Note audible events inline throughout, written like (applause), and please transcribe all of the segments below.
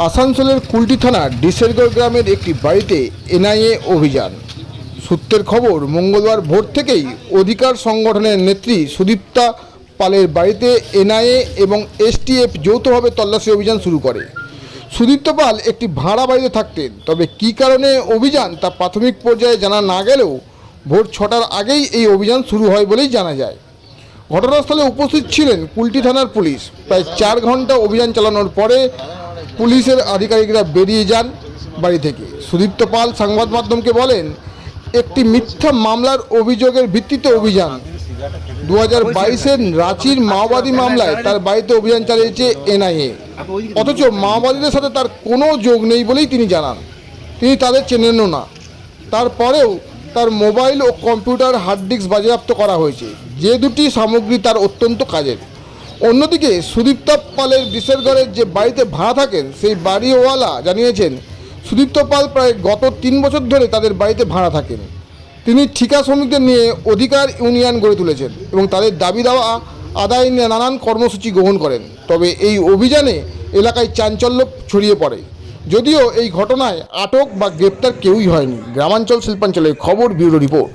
আসানসোলের কুলটি থানার ডিসেরগড় গ্রামের একটি বাড়িতে এনআইএ অভিযান। সূত্রের খবর, মঙ্গলবার ভোর থেকেই অধিকার সংগঠনের নেত্রী সুদীপ্তা পালের বাড়িতে এনআইএ এবং এসটিএফ যৌথভাবে তল্লাশি অভিযান শুরু করে। সুদীপ্ত পাল একটি ভাড়া বাড়িতে থাকতেন, তবে কী কারণে অভিযান তা প্রাথমিক পর্যায়ে জানা না গেলেও ভোর ছটার আগেই এই অভিযান শুরু হয় বলেই জানা যায়। ঘটনাস্থলে উপস্থিত ছিলেন কুলটি থানার পুলিশ। প্রায় চার ঘণ্টা অভিযান চালানোর পরে পুলিশের আধিকারিকরা বেরিয়ে যান বাড়ি থেকে। সুদীপ্ত পাল সংবাদ মাধ্যমকে বলেন, একটি মিথ্যা মামলার অভিযোগের ভিত্তিতে অভিযান। দু হাজার বাইশের রাঁচির মাওবাদী মামলায় তার বাড়িতে অভিযান চালিয়েছে এনআইএ। অথচ মাওবাদীদের সাথে তার কোনো যোগ নেই বলেই তিনি জানান। তিনি তাদের চেনেনও না। তারপরেও তার মোবাইল ও কম্পিউটার হার্ড ডিস্ক বাজেয়াপ্ত করা হয়েছে। যে দুটি সামগ্রী তার অত্যন্ত কাজের। অন্যদিকে সুদীপ্ত পালের বিশেষগড়ের যে বাড়িতে ভাড়া থাকেন সেই বাড়িওয়ালা জানিয়েছেন, সুদীপ্ত পাল প্রায় গত তিন বছর ধরে তাদের বাড়িতে ভাড়া থাকেন। তিনি ঠিকা শ্রমিকদের নিয়ে অধিকার ইউনিয়ন গড়ে তুলেছেন এবং তাদের দাবি দেওয়া, আদায় নিয়ে নানান কর্মসূচি গ্রহণ করেন। তবে এই অভিযানে এলাকায় চাঞ্চল্য ছড়িয়ে পড়ে। যদিও এই ঘটনায় আটক বা গ্রেপ্তার কেউই হয়নি। গ্রামাঞ্চল শিল্পাঞ্চলের খবর ব্যুরো রিপোর্ট।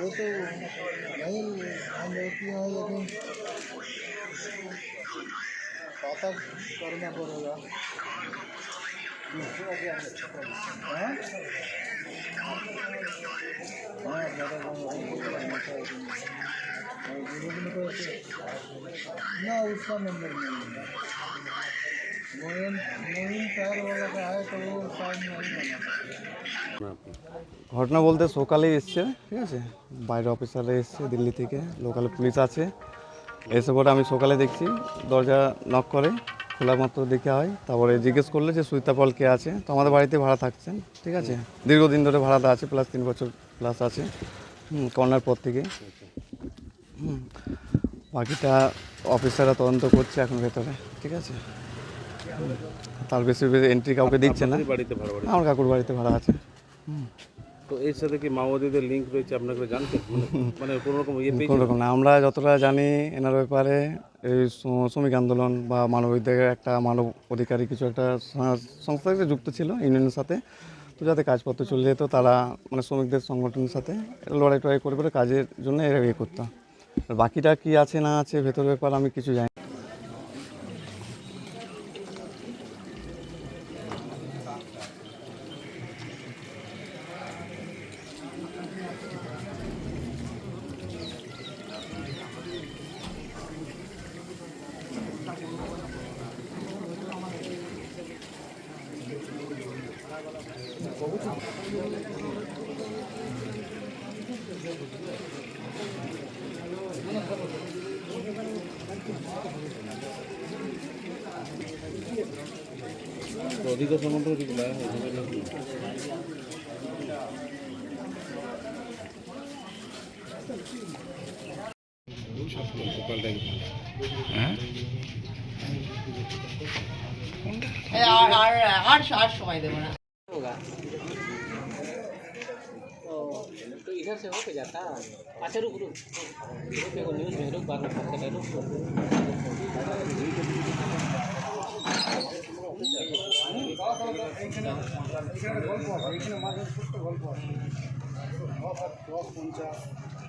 वो तो नहीं हम होती हैं लेकिन पापा करना पड़ेगा। हाँ? हाँ तो तो तो ना, उसका नंबर नहीं है। ঘটনা বলতে সকালে এসছে, ঠিক আছে? বাইরে অফিসারে এসছে, দিল্লি থেকে লোকাল পুলিশ আছে। এসে পরে আমি সকালে দেখছি, দরজা নক করে, খোলা মাত্র দেখা হয়। তারপরে জিজ্ঞেস করলে যে সুইতা পল কে আছে? তো আমাদের বাড়িতে ভাড়া থাকছেন, ঠিক আছে? দীর্ঘদিন ধরে ভাড়াটা আছে প্লাস তিন বছর প্লাস আছে। কর্নার পর থেকে। বাকিটা অফিসাররা তদন্ত করছে এখন ভেতরে, ঠিক আছে? তার বেশি এন্ট্রি কাউকে দিচ্ছে না। বাড়িতে ভাড়া আমার কাকুর বাড়িতে ভাড়া আছে। তো এর সাথে কি মাওবাদীদের লিঙ্ক রয়েছে আপনাকে জানতেন মানে- মানে কোনো রকম ইয়ে? কোনো রকম না। আমরা যতটা জানি এনার ব্যাপারে এই শ্রমিক আন্দোলন বা মানবাধিকারের একটা মানব অধিকারী কিছু একটা সং- সংস্থার সাথে যুক্ত ছিল ইউনিয়নের সাথে। তো যাতে কাজপত্র চলে যেত তারা মানে শ্রমিকদের সংগঠনের সাথে লড়াই টড়াই করে করে কাজের জন্য এরা ইয়ে করতো। আর বাকিটা কি আছে না আছে ভেতর ব্যাপার আমি কিছু জানি ଅଧିକ ସମୁଦ୍ର ପିଲା Thank you. হ্যাঁ আর আর সময় দেবো না इधर से होके जाता अच्छा रुक रुक रुक एगो न्यूज़ में रुक बाद में बात करें रुक গল্প আছে এখানে মাঝে ছোট্ট গল্প আছে পঞ্চাশ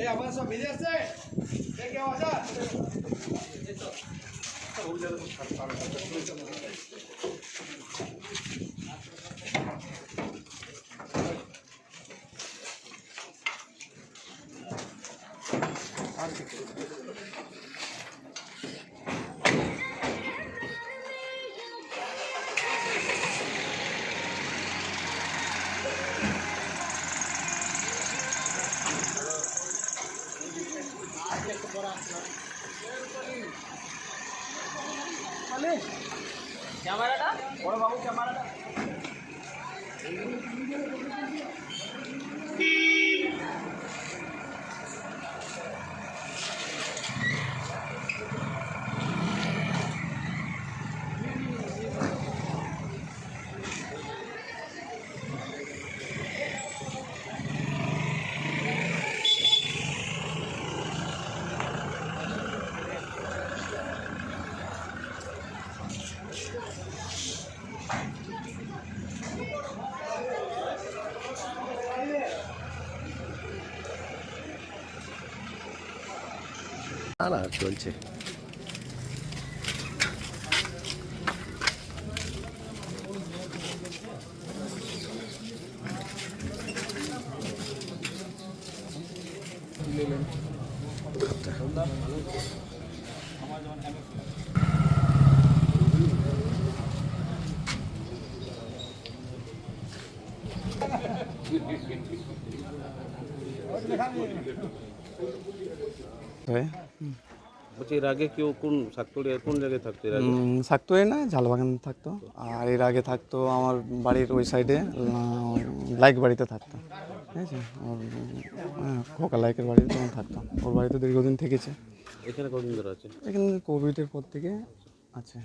না না চলছে। হয়ে? বলছি এর আগে কেউ কোন সাতকড়িয়া কোন জায়গায় থাকতো এর আগে? থাকতোই না ঝালবাগান থাকতো। আর এর আগে থাকতো আমার বাড়ির ওই সাইডে লাইক বাড়িতে থাকতো। ঠিক আছে? হ্যাঁ, খোকা লাইকের বাড়িতে তখন থাকতো। ওর বাড়িতে দীর্ঘদিন থেকেছে। এখানে কতদিন ধরে আছে? এখানে কোভিডের পর থেকে আছে।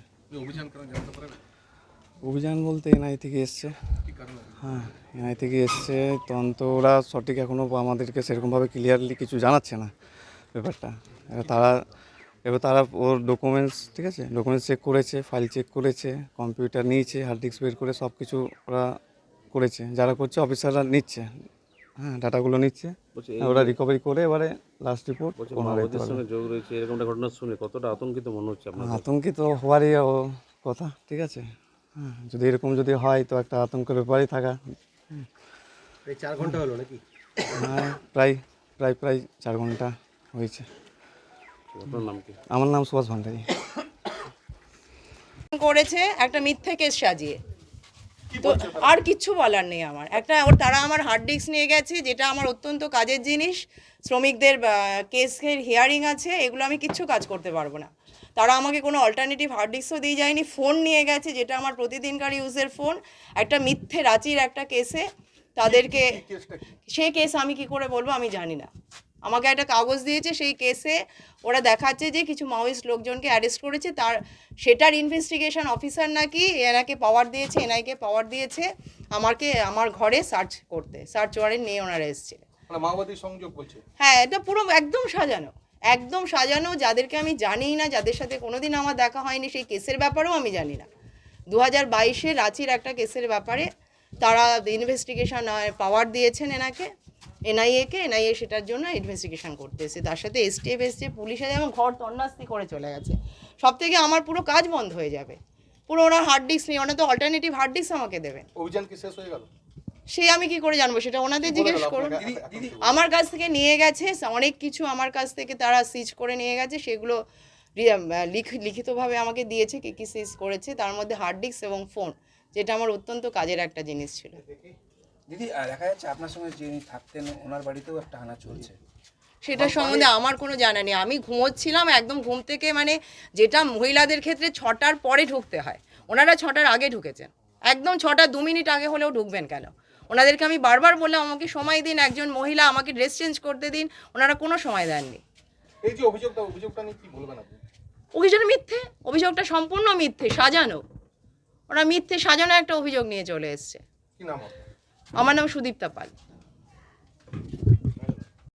অভিযান বলতে এনআই থেকে এসছে। হ্যাঁ এনআই থেকে এসছে। তখন তো ওরা সঠিক এখনও আমাদেরকে সেরকমভাবে ক্লিয়ারলি কিছু জানাচ্ছে না ব্যাপারটা। এবার তারা এবার তারা ওর ডকুমেন্টস ঠিক আছে? ডকুমেন্টস চেক করেছে ফাইল চেক করেছে কম্পিউটার নিয়েছে হার্ড ডিস্ক বের করে সব কিছু ওরা করেছে। যারা করছে অফিসাররা নিচ্ছে। হ্যাঁ ডাটাগুলো নিচ্ছে। হ্যাঁ, ওরা রিকভারি করে এবারে লাস্ট রিপোর্ট সঙ্গে যোগ রয়েছে এরকম একটা ঘটনা শুনে কতটা আতঙ্কিত মনে হচ্ছে আপনার আতঙ্কিত হওয়ারই ও কথা ঠিক আছে? হ্যাঁ যদি এরকম যদি হয় তো একটা আতঙ্কের ব্যাপারই থাকা। চার ঘণ্টা হলো নাকি? হ্যাঁ প্রায় প্রায় প্রায় চার ঘণ্টা হয়েছে। আপনার নাম কি? আমার নাম সুভাষ ভান্ডারী। (coughs) করেছে একটা মিথ্যে কেস সাজিয়ে। তো আর কিচ্ছু বলার নেই আমার। একটা ওর তারা আমার হার্ড ডিস্ক নিয়ে গেছে যেটা আমার অত্যন্ত কাজের জিনিস। শ্রমিকদের কেসের হিয়ারিং আছে এগুলো আমি কিচ্ছু কাজ করতে পারব না। তারা আমাকে কোনো অল্টারনেটিভ হার্ড ডিস্কও দিয়ে যায়নি। ফোন নিয়ে গেছে যেটা আমার প্রতিদিনকার ইউজের ফোন একটা মিথ্যে রাঁচির একটা কেসে তাদেরকে সে কেস আমি কি করে বলব আমি জানি না। আমাকে একটা কাগজ দিয়েছে সেই কেসে ওরা দেখাচ্ছে যে কিছু মাওয়িস্ট লোকজনকে অ্যারেস্ট করেছে তার সেটার ইনভেস্টিগেশন অফিসার নাকি এনাকে পাওয়ার দিয়েছে এনআইকে পাওয়ার দিয়েছে আমাকে আমার ঘরে সার্চ করতে সার্চ ওয়ারেন্ট নিয়ে ওনারা এসছে। মানে মাওবাদী সংযোগ বলছে? হ্যাঁ এটা পুরো একদম সাজানো একদম সাজানো যাদেরকে আমি জানিই না যাদের সাথে কোনোদিন আমার দেখা হয়নি সেই কেসের ব্যাপারেও আমি জানি না। দু হাজার বাইশে রাঁচির একটা কেসের ব্যাপারে তারা ইনভেস্টিগেশন পাওয়ার দিয়েছেন এনাকে। এনআইএকে এনআইএ সেটার জন্য ইনভেস্টিগেশন করতে এসে তার সাথে এসটিএফ এসছে পুলিশ এবং ঘর তন্নাস্তি করে চলে গেছে। সব থেকে আমার পুরো কাজ বন্ধ হয়ে যাবে। পুরো ওনার হার্ড ডিস্ক নেই ওনার তো অল্টারনেটিভ হার্ড ডিস্ক আমাকে দেবেন অভিযান কি শেষ হয়ে গেল? সে আমি কি করে জানব? সেটা ওনাদের জিজ্ঞেস করুন। আমার কাছ থেকে নিয়ে গেছে অনেক কিছু আমার কাছ থেকে তারা সিজ করে নিয়ে গেছে। সেগুলো লিখ- লিখিতভাবে আমাকে দিয়েছে কি কি সিজ করেছে। তার মধ্যে হার্ড ডিস্ক এবং ফোন যেটা আমার অত্যন্ত কাজের একটা জিনিস ছিল। দিদি দেখা যাচ্ছে আপনার সঙ্গে যিনি থাকতেন ওনার বাড়িতেও একটা হানা চলছে। সেটা সম্বন্ধে আমার কোনো জানা নেই। আমি ঘুমোচ্ছিলাম একদম ঘুম থেকে মানে যেটা মহিলাদের ক্ষেত্রে ছটার পরে ঢুকতে হয় ওনারা ছটার আগে ঢুকেছেন। একদম ছটা দু মিনিট আগে হলেও ঢুকবেন কেন? ওনাদেরকে আমি বারবার বললাম আমাকে সময় দিন একজন মহিলা আমাকে ড্রেস চেঞ্জ করতে দিন ওনারা কোনো সময় দেননি। এই যে অভিযোগটা অভিযোগটা নিয়ে কি বলবেন আপনি? অভিযোগ মিথ্যে? অভিযোগটা সম্পূর্ণ মিথ্যে সাজানো। ওরা মিথ্যে সাজানো একটা অভিযোগ নিয়ে চলে এসছে। কি নাম আপনার? আমার নাম সুদীপ্তা পাল।